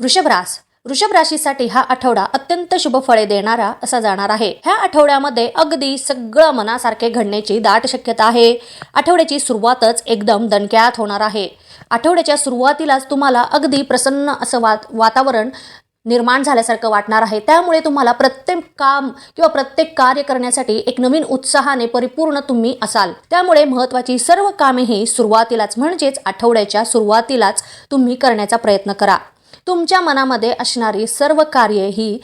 वृषभरास वृषभ राशीसाठी हा आठवडा अत्यंत शुभ फळे देणारा असा जाणार आहे. ह्या आठवड्यामध्ये अगदी सगळं मनासारखे घडण्याची दाट शक्यता आहे. आठवड्याची सुरुवातच एकदम दणक्यात होणार आहे. आठवड्याच्या सुरुवातीलाच तुम्हाला अगदी प्रसन्न असं वात वातावरण निर्माण झाल्यासारखं वाटणार आहे. त्यामुळे तुम्हाला प्रत्येक काम किंवा प्रत्येक कार्य करण्यासाठी एक नवीन उत्साहाने परिपूर्ण तुम्ही असाल. त्यामुळे महत्त्वाची सर्व कामेही सुरुवातीलाच म्हणजेच आठवड्याच्या सुरुवातीलाच तुम्ही करण्याचा प्रयत्न करा. तुमच्या मनामध्ये असणारी सर्व कार्ये ही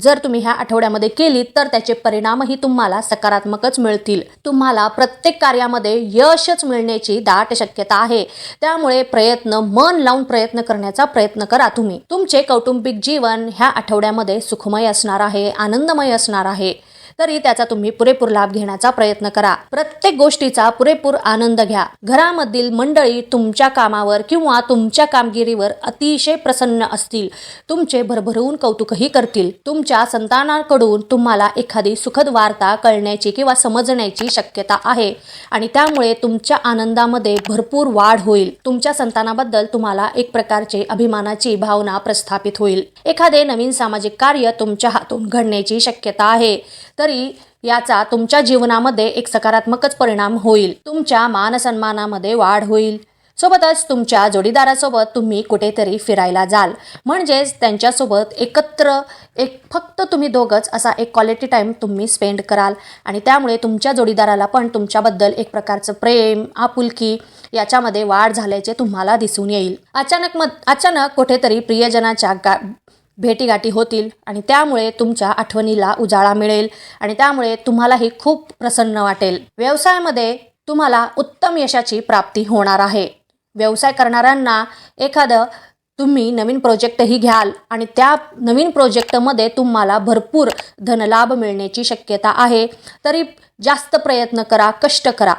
जर तुम्ही ह्या आठवड्यामध्ये केली तर त्याचे परिणामही तुम्हाला सकारात्मकच मिळतील. तुम्हाला प्रत्येक कार्यामध्ये यशच मिळण्याची दाट शक्यता आहे. त्यामुळे प्रयत्न मन लावून प्रयत्न करण्याचा प्रयत्न करा तुम्ही. तुमचे कौटुंबिक जीवन ह्या आठवड्यामध्ये सुखमय असणार आहे आनंदमय असणार आहे. तरी त्याचा तुम्ही पुरेपूर लाभ घेण्याचा प्रयत्न करा. प्रत्येक गोष्टीचा पुरेपूर आनंद घ्या. घरामधील मंडळी तुमच्या कामावर किंवा तुमच्या कामगिरीवर अतिशय प्रसन्न असतील. तुमचे भरभरून कौतुकही करतील. तुमच्या संतानाकडून तुम्हाला एखादी सुखद वार्ता कळण्याची किंवा समजण्याची शक्यता आहे. आणि त्यामुळे तुमच्या आनंदामध्ये भरपूर वाढ होईल. तुमच्या संतानाबद्दल तुम्हाला एक प्रकारचे अभिमानाची भावना प्रस्थापित होईल. एखादे नवीन सामाजिक कार्य तुमच्या हातून घडण्याची शक्यता आहे. तरी याचा तुमच्या जीवनामध्ये एक सकारात्मकच परिणाम होईल. तुमच्या मानसन्मानामध्ये वाढ होईल. सोबतच तुमच्या जोडीदारासोबत तुम्ही कुठेतरी फिरायला जाल. म्हणजेच त्यांच्यासोबत एकत्र एक फक्त तुम्ही दोघंच असा एक क्वालिटी टाईम तुम्ही स्पेंड कराल. आणि त्यामुळे तुमच्या जोडीदाराला पण तुमच्याबद्दल एक प्रकारचं प्रेम आपुलकी याच्यामध्ये वाढ झाल्याचे तुम्हाला दिसून येईल. अचानक मग अचानक कुठेतरी प्रियजनाच्या गा भेटीगाठी होतील आणि त्यामुळे तुमच्या आठवणीला उजाळा मिळेल आणि त्यामुळे तुम्हालाही खूप प्रसन्न वाटेल. व्यवसायामध्ये तुम्हाला उत्तम यशाची प्राप्ती होणार आहे. व्यवसाय करणाऱ्यांना एखादं तुम्ही नवीन प्रोजेक्टही घ्याल आणि त्या नवीन प्रोजेक्टमध्ये तुम्हाला भरपूर धनलाभ मिळण्याची शक्यता आहे. तरी जास्त प्रयत्न करा कष्ट करा.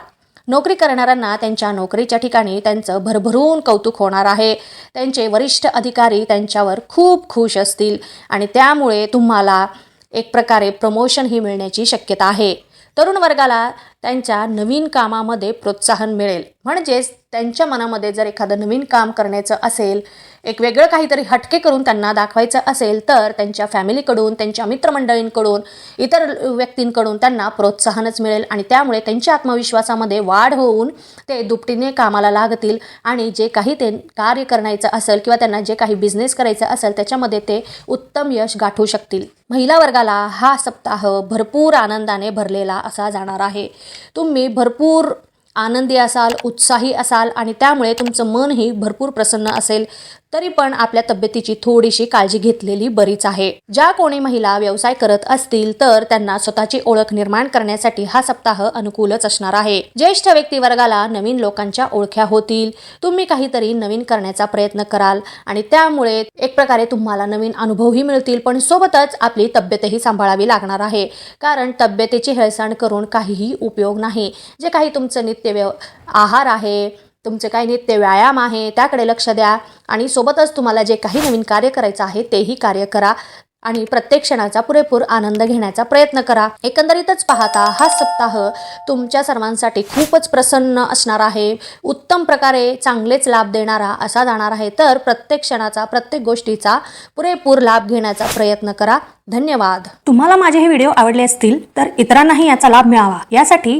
नोकरी करणाऱ्यांना त्यांच्या नोकरीच्या ठिकाणी त्यांचं भरभरून कौतुक होणार आहे. त्यांचे वरिष्ठ अधिकारी त्यांच्यावर खूप खुश असतील आणि त्यामुळे तुम्हाला एक प्रकारे प्रमोशनही मिळण्याची शक्यता आहे. तरुण वर्गाला त्यांच्या नवीन कामामध्ये प्रोत्साहन मिळेल. म्हणजेच त्यांच्या मनामध्ये जर एखादं नवीन काम करण्याचं असेल एक वेगळं काहीतरी हटके करून त्यांना दाखवायचं असेल तर त्यांच्या फॅमिलीकडून त्यांच्या मित्रमंडळींकडून इतर व्यक्तींकडून त्यांना प्रोत्साहनच मिळेल आणि त्यामुळे त्यांच्या आत्मविश्वासामध्ये वाढ होऊन ते दुपटीने कामाला लागतील आणि जे काही ते कार्य करायचं असेल किंवा त्यांना जे काही बिझनेस करायचं असेल त्याच्यामध्ये ते उत्तम यश गाठू शकतील. महिला वर्गाला हा सप्ताह भरपूर आनंदाने भरलेला असा जाणार आहे. तुम्ही भरपूर आनंदी असाल उत्साही असाल आणि त्यामुळे तुमचं मनही भरपूर प्रसन्न असेल. तरी पण आपल्या तब्येतीची थोडीशी काळजी घेतलेली बरीच आहे. ज्या कोणी महिला व्यवसाय करत असतील तर त्यांना स्वतःची ओळख निर्माण करण्यासाठी हा सप्ताह अनुकूलच असणार आहे. ज्येष्ठ व्यक्ती वर्गाला नवीन लोकांच्या ओळख्या होतील. तुम्ही काहीतरी नवीन करण्याचा प्रयत्न कराल आणि त्यामुळे एक प्रकारे तुम्हाला नवीन अनुभवही मिळतील. पण सोबतच आपली तब्येतही सांभाळावी लागणार आहे. कारण तब्येतीची हेळसांड करून काहीही उपयोग नाही. जे काही तुमचं नित्य व्यव आहार आहे तुमचे काही नित्य व्यायाम आहे त्याकडे लक्ष द्या आणि सोबतच तुम्हाला जे काही नवीन कार्य करायचं आहे तेही कार्य करा आणि प्रत्येक क्षणाचा पुरेपूर आनंद घेण्याचा प्रयत्न करा. एकंदरीतच पाहता हा सप्ताह तुमच्या सर्वांसाठी खूपच प्रसन्न असणार आहे. उत्तम प्रकारे चांगलेच लाभ देणारा असा जाणार आहे. तर प्रत्येक क्षणाचा प्रत्येक गोष्टीचा पुरेपूर लाभ घेण्याचा प्रयत्न करा. धन्यवाद. तुम्हाला माझे हे व्हिडिओ आवडले असतील तर इतरांनाही याचा लाभ मिळावा. यासाठी